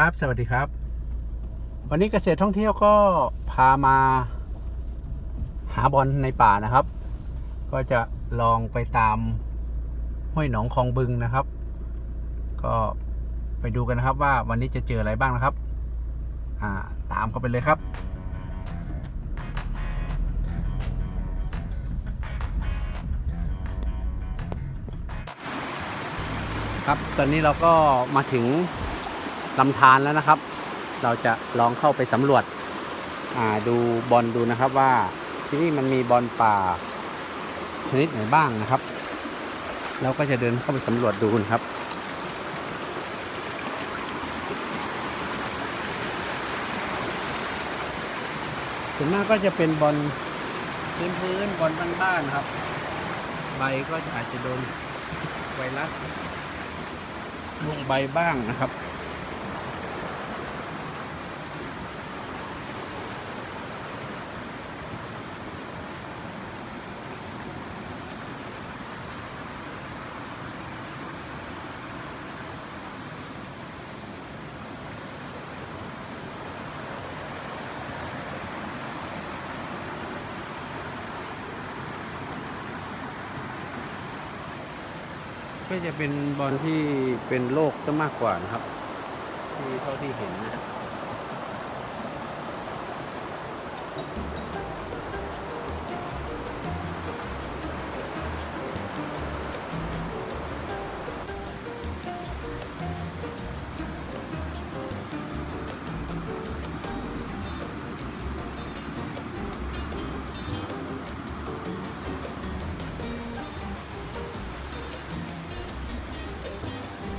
ครับ สวัสดีครับ วันนี้เกษตรท่องเที่ยวก็พามาหาบอลในป่านะครับ ก็จะลองไปตามห้วยหนองคลองบึงนะครับ ก็ไปดูกันนะครับว่าวันนี้จะเจออะไรบ้างนะครับ อ่าตามเข้าไปเลยครับครับ ตอนนี้เราก็มาถึง ลำธารแล้วนะครับ เราจะลองเข้าไปสำรวจดูบอลดูนะครับว่าที่นี่มันมีบอลป่าชนิดไหนบ้างนะครับ เราก็จะเดินเข้าไปสำรวจดูนะครับส่วนมากก็จะเป็นบอลพื้นพื้นบอลบ้านๆครับ ใบก็อาจจะโดนไวรัสลงใบบ้างนะครับ ก็จะเป็นบอลที่เป็นโลกซะมากกว่านะครับ ที่เท่าที่เห็นนะครับ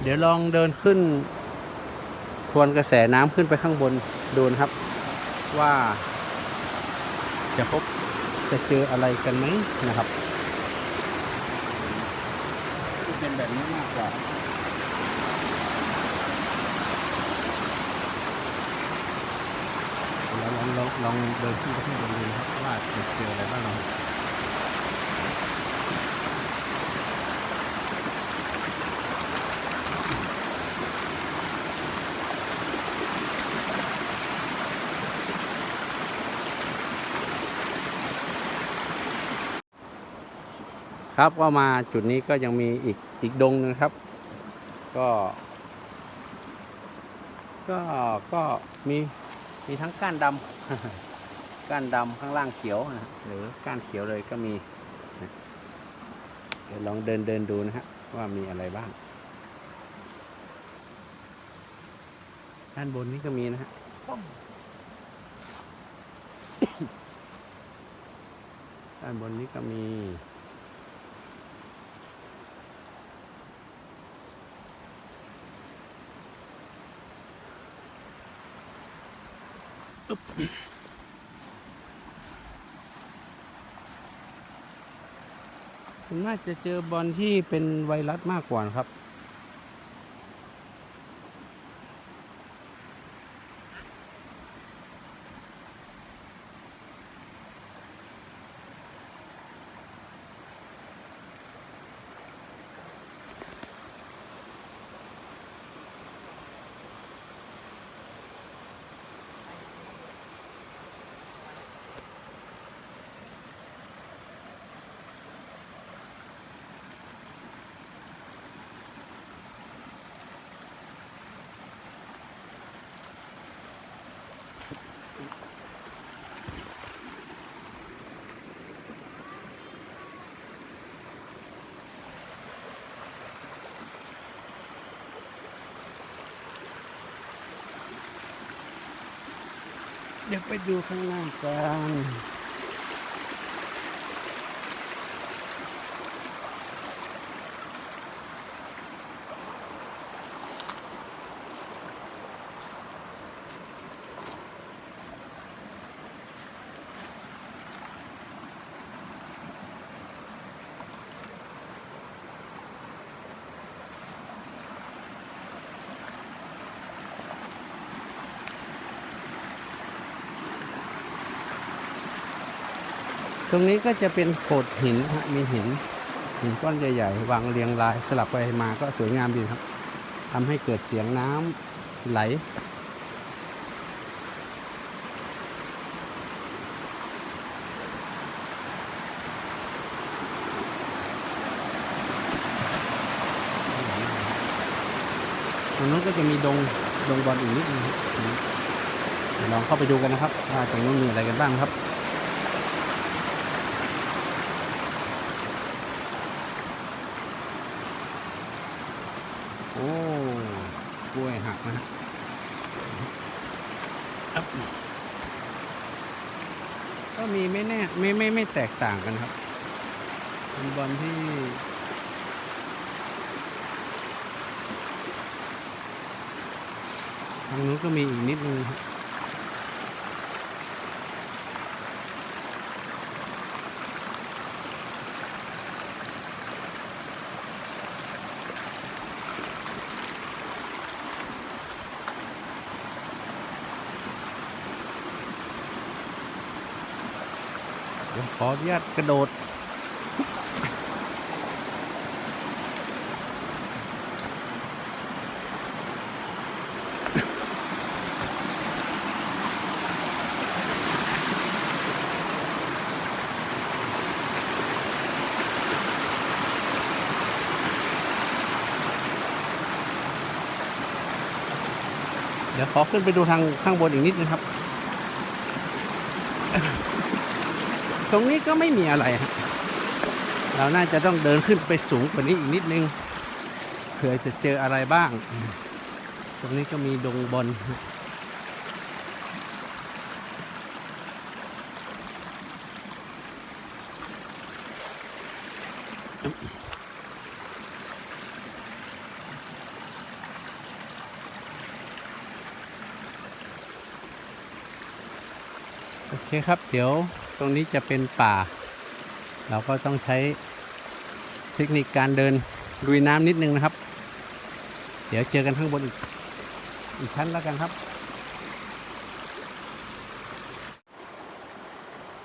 เดี๋ยวลองเดินขึ้น ทวนกระแสน้ำขึ้นไปข้างบนดูนะครับ ว่า จะพบจะเจออะไรกันไหมนะครับที่เป็นแบบนี้มากกว่าเราลองลองลองเดินขึ้นไปข้างบนดูนะครับว่าจะเจออะไรบ้าง ครับก็มาจุดนี้ก็ยังมีอีกอีกดงหนึงครับ ก็ ก็ก็มีมีทั้งก้านดำก้านดำข้างล่างเขียวนะหรือก้านเขียวเลยก็มีเดี๋ยวลองเดินเดินดูนะฮะว่ามีอะไรบ้าง ด้านบนนี้ก็มีนะฮะด้านบนนี้ก็มี ส่วนมากจะเจอบอลที่เป็นไวรัสมากกว่านครับ ดี๋ยวไปดูข้างหน้ากัน รงนี้ก็จะเป็นโขดหินฮะมีหินหินก้อนใหญ่ๆวางเรียงรายสลับไปมาก็สวยงามดีครับทำให้เกิดเสียงน้ำไหลตรงนู้นก็จะมีดงดงบอลอีกนิดนึงลองเข้าไปดูกันนะครับว่าตรงนู้นมีอะไรกันบ้างครับ โอ้กล้วยหักนะฮะก็มีไม่แน่ไม่ไม่ไม่แตกต่างกันครับเป็นบอลที่ทางนู้นก็มีอีกนิดนึงครับ เดี๋ยวขออนุญาตกระโดด เดี๋ยวขอขึ้นไปดูทางข้างบนอีกนิดนึงครับ รงนี้ก็ไม่มีอะไรครับเราน่าจะต้องเดินขึ้นไปสูงกว่านี้อีกนิดนึงเผื่อจะเจออะไรบ้าง ตรงนี้ก็มีดงบอลโอเคครับ เดี๋ยว ตรงนี้จะเป็นป่า เราก็ต้องใช้เทคนิคการเดินลุยน้ำนิดนึงนะครับ เดี๋ยวเจอกันข้างบนอีกอีกชั้นแล้วกันครับ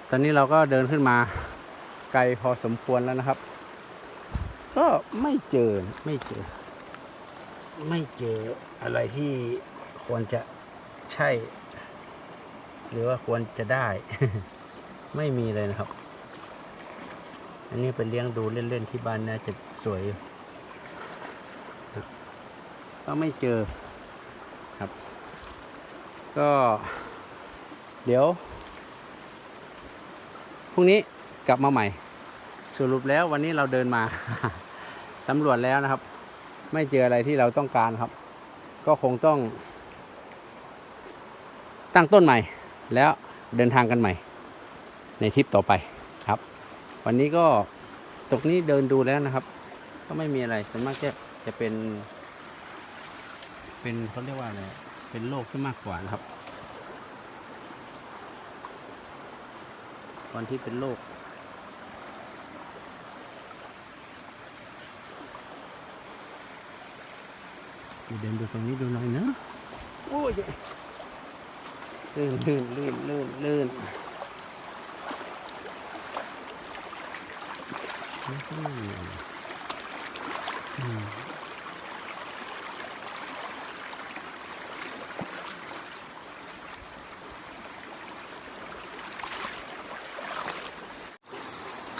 ตอนนี้เราก็เดินขึ้นมาไกลพอสมควรแล้วนะครับ ก็ไม่เจอไม่เจอ ไม่เจออะไรที่ควรจะใช่ หรือว่าควรจะได้ ไม่มีเลยนะครับ อันนี้ไปเลี้ยงดูเล่นๆที่บ้านน่าจะสวย ก็ไม่เจอครับ ก็เดี๋ยวพรุ่งนี้กลับมาใหม่ สรุปแล้ววันนี้เราเดินมาสำรวจแล้วนะครับ ไม่เจออะไรที่เราต้องการครับ ก็คงต้อง ตั้งต้นใหม่ แล้วเดินทางกันใหม่ ในทริปต่อไปครับ วันนี้ก็ตกนี้เดินดูแล้วนะครับ ก็ไม่มีอะไรส่วนมากจะจะเป็น เป็นเขาเรียกว่าอะไรเป็นโรคซะมากกว่านะครับวันที่เป็นโรคเดินดูตรงนี้ดูหน่อยนะโอ้ยลื่นลื่นลื่นลื่นลื่น ไม่ค่อยมีอืม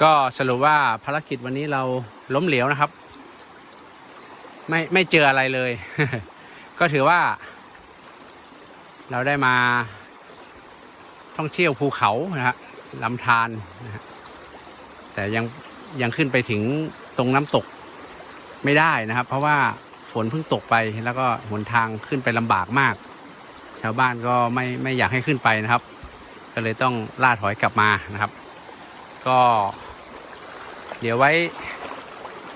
ก็สรุปว่าภารกิจวันนี้เราล้มเหลวนะครับ ไม่ไม่เจออะไรเลย ก็ถือว่า เราได้มา ท่องเที่ยวภูเขานะฮะลำธารนะฮะแต่ยัง ยังขึ้นไปถึงตรงน้ำตกไม่ได้นะครับ เพราะว่าฝนเพิ่งตกไปแล้วก็หนทางขึ้นไปลำบากมาก ชาวบ้านก็ไม่ไม่อยากให้ขึ้นไปนะครับ ก็เลยต้องล่าถอยกลับมานะครับ ก็ เดี๋ยวไว้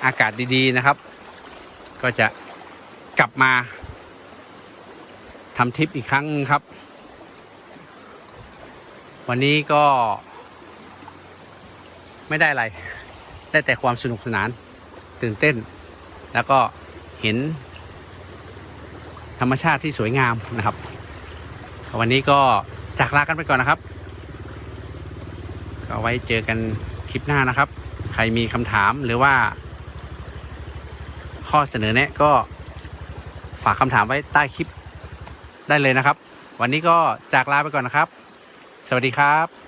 อากาศดีๆนะครับ ก็จะกลับมาทำทริปอีกครั้งครับ วันนี้ก็ไม่ได้อะไร ได้แต่ความสนุกสนาน ตื่นเต้น แล้วก็เห็น ธรรมชาติที่สวยงามนะครับ วันนี้ก็จากลากันไปก่อนนะครับ ก็ไว้เจอกันคลิปหน้านะครับ ใครมีคำถามหรือว่า ข้อเสนอแนะก็ฝากคำถามไว้ใต้คลิปได้เลยนะครับ วันนี้ก็จากลาไปก่อนนะครับ สวัสดีครับ